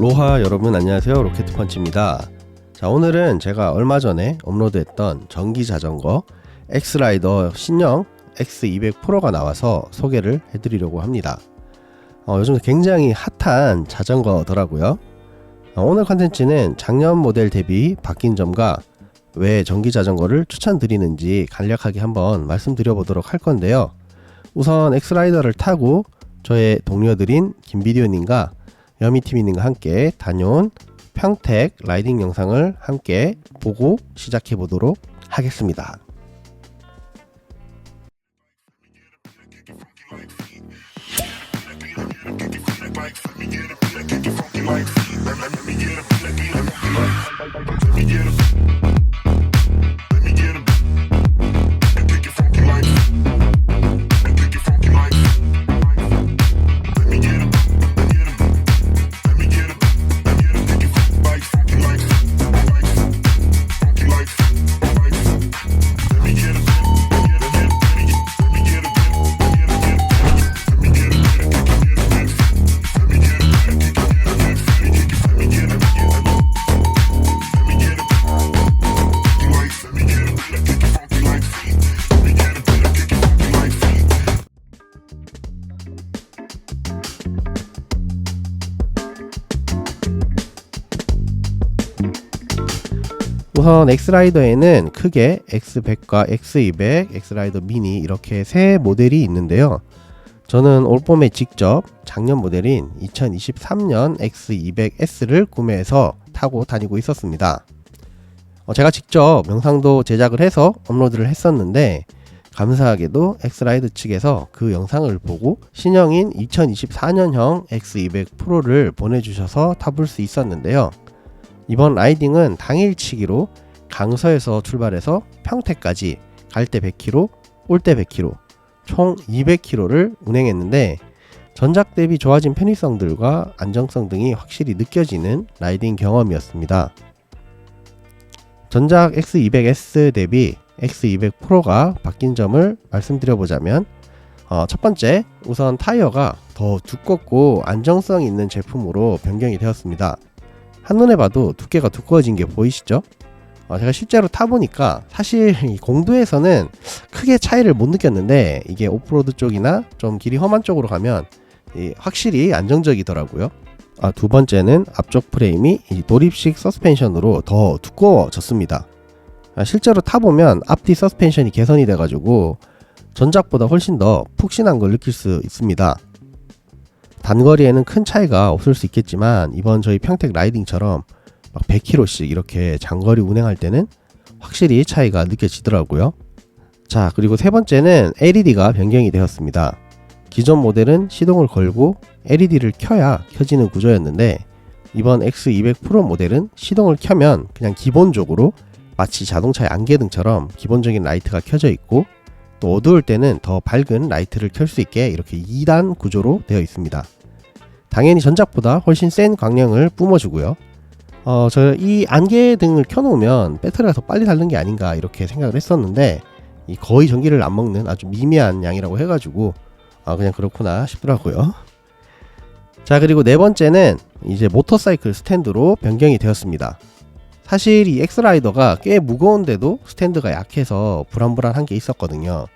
로하 여러분 안녕하세요. 로켓펀치입니다. 자 오늘은 제가 얼마 전에 업로드했던 전기 자전거 엑스라이더 신형 X200 프로가 나와서 소개를 해드리려고 합니다. 어, 요즘 굉장히 핫한 자전거더라고요. 어, 오늘 컨텐츠는 작년 모델 대비 바뀐 점과 왜 전기 자전거를 추천드리는지 간략하게 한번 말씀드려 보도록 할 건데요. 우선 엑스라이더를 타고 저의 동료들인 김비디오님과 여미TV님과 함께 다녀온 평택 라이딩 영상을 함께 보고 시작해 보도록 하겠습니다. 우선 엑스라이더에는 크게 X100과 X200, 엑스라이더 미니 이렇게 세 모델이 있는데요. 저는 올 봄에 직접 작년 모델인 2023년 X200S를 구매해서 타고 다니고 있었습니다. 어, 제가 직접 영상도 제작을 해서 업로드를 했었는데 감사하게도 엑스라이드 측에서 그 영상을 보고 신형인 2024년형 X200 프로를 보내주셔서 타볼 수 있었는데요. 이번 라이딩은 당일치기로 강서에서 출발해서 평택까지 갈 때 100km, 올 때 100km, 총 200km를 운행했는데 전작 대비 좋아진 편의성들과 안정성 등이 확실히 느껴지는 라이딩 경험이었습니다. 전작 X200S 대비 X200 프로가 바뀐 점을 말씀드려보자면 어, 첫 번째 우선 타이어가 더 두껍고 안정성 있는 제품으로 변경이 되었습니다. 한눈에 봐도 두께가 두꺼워진 게 보이시죠? 어, 제가 실제로 타보니까 사실 이 공도에서는 크게 차이를 못 느꼈는데 이게 오프로드 쪽이나 좀 길이 험한 쪽으로 가면 확실히 안정적이더라고요. 아, 두 번째는 앞쪽 프레임이 도립식 서스펜션으로 더 두꺼워졌습니다. 아, 실제로 타보면 앞뒤 서스펜션이 개선이 돼가지고 전작보다 훨씬 더 푹신한 걸 느낄 수 있습니다. 단거리에는 큰 차이가 없을 수 있겠지만 이번 저희 평택 라이딩처럼 막 100km씩 이렇게 장거리 운행할 때는 확실히 차이가 느껴지더라고요. 자, 그리고 세 번째는 LED가 변경이 되었습니다. 기존 모델은 시동을 걸고 LED를 켜야 켜지는 구조였는데 이번 X200 프로 모델은 시동을 켜면 그냥 기본적으로 마치 자동차의 안개등처럼 기본적인 라이트가 켜져 있고 또 어두울 때는 더 밝은 라이트를 켤 수 있게 이렇게 2단 구조로 되어 있습니다. 당연히 전작보다 훨씬 센 광량을 뿜어주고요. 어, 저 이 안개 등을 켜놓으면 배터리가 더 빨리 닳는 게 아닌가 이렇게 생각을 했었는데 이 거의 전기를 안 먹는 아주 미미한 양이라고 해가지고 아, 그냥 그렇구나 싶더라고요. 자 그리고 네 번째는 이제 모터사이클 스탠드로 변경이 되었습니다. 사실 이 엑스라이더가 꽤 무거운데도 스탠드가 약해서 불안불안한 게 있었거든요.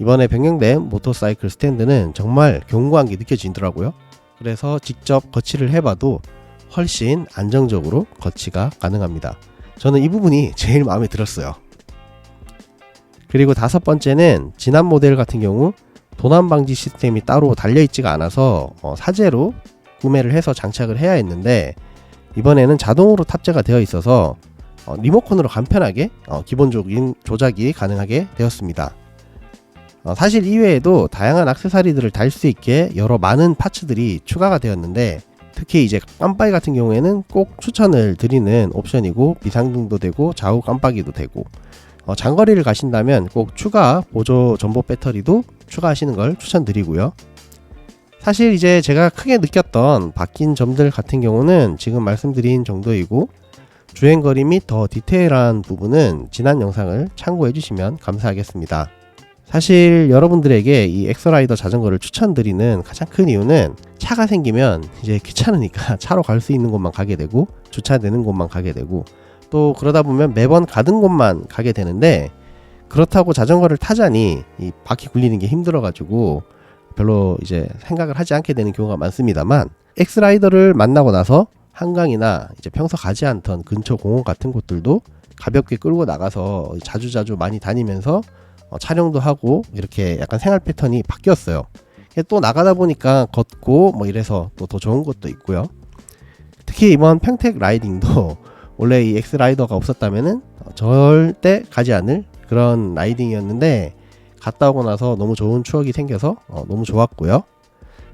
이번에 변경된 모터사이클 스탠드는 정말 견고한 게 느껴지더라고요. 그래서 직접 거치를 해봐도 훨씬 안정적으로 거치가 가능합니다. 저는 이 부분이 제일 마음에 들었어요. 그리고 다섯 번째는 지난 모델 같은 경우 도난 방지 시스템이 따로 달려있지가 않아서 어, 사제로 구매를 해서 장착을 해야 했는데 이번에는 자동으로 탑재가 되어 있어서 어, 리모컨으로 간편하게 어, 기본적인 조작이 가능하게 되었습니다. 어, 사실 이외에도 다양한 악세사리들을 달 수 있게 여러 많은 파츠들이 추가가 되었는데 특히 이제 깜빡이 같은 경우에는 꼭 추천을 드리는 옵션이고 비상등도 되고 좌우 깜빡이도 되고 어, 장거리를 가신다면 꼭 추가 보조 전보 배터리도 추가하시는 걸 추천드리고요. 사실 이제 제가 크게 느꼈던 바뀐 점들 같은 경우는 지금 말씀드린 정도이고 주행거리 및 더 디테일한 부분은 지난 영상을 참고해 주시면 감사하겠습니다. 사실 여러분들에게 이 엑스라이더 자전거를 추천드리는 가장 큰 이유는 차가 생기면 이제 귀찮으니까 차로 갈 수 있는 곳만 가게 되고 주차되는 곳만 가게 되고 또 그러다 보면 매번 가던 곳만 가게 되는데 그렇다고 자전거를 타자니 이 바퀴 굴리는 게 힘들어가지고 별로 이제 생각을 하지 않게 되는 경우가 많습니다만 엑스라이더를 만나고 나서 한강이나 이제 평소 가지 않던 근처 공원 같은 곳들도 가볍게 끌고 나가서 자주자주 많이 다니면서 어, 촬영도 하고 이렇게 약간 생활 패턴이 바뀌었어요. 또 나가다 보니까 걷고 뭐 이래서 또 더 좋은 것도 있고요. 특히 이번 평택 라이딩도 원래 이 엑스 라이더가 없었다면은 어, 절대 가지 않을 그런 라이딩이었는데 갔다 오고 나서 너무 좋은 추억이 생겨서 어, 너무 좋았고요.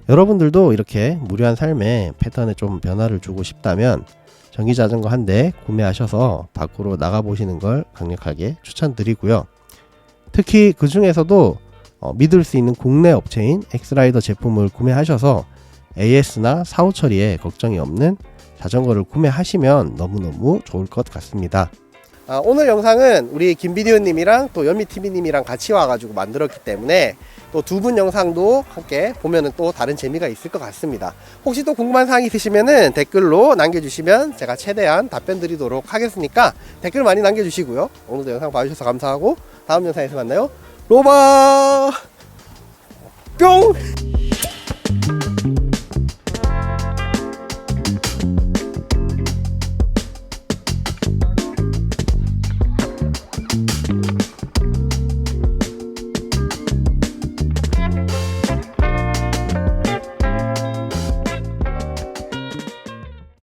여러분들도 이렇게 무료한 삶의 패턴에 좀 변화를 주고 싶다면 전기 자전거 한 대 구매하셔서 밖으로 나가 보시는 걸 강력하게 추천드리고요. 특히 그 중에서도 어, 믿을 수 있는 국내 업체인 엑스라이더 제품을 구매하셔서 AS나 사후 처리에 걱정이 없는 자전거를 구매하시면 너무너무 좋을 것 같습니다. 아, 오늘 영상은 우리 김비디오님이랑 또 연미TV님이랑 같이 와가지고 만들었기 때문에 또 두 분 영상도 함께 보면은 또 다른 재미가 있을 것 같습니다. 혹시 또 궁금한 사항이 있으시면은 댓글로 남겨주시면 제가 최대한 답변 드리도록 하겠으니까 댓글 많이 남겨주시고요. 오늘도 영상 봐주셔서 감사하고 다음 영상에서 만나요. 로바 뿅!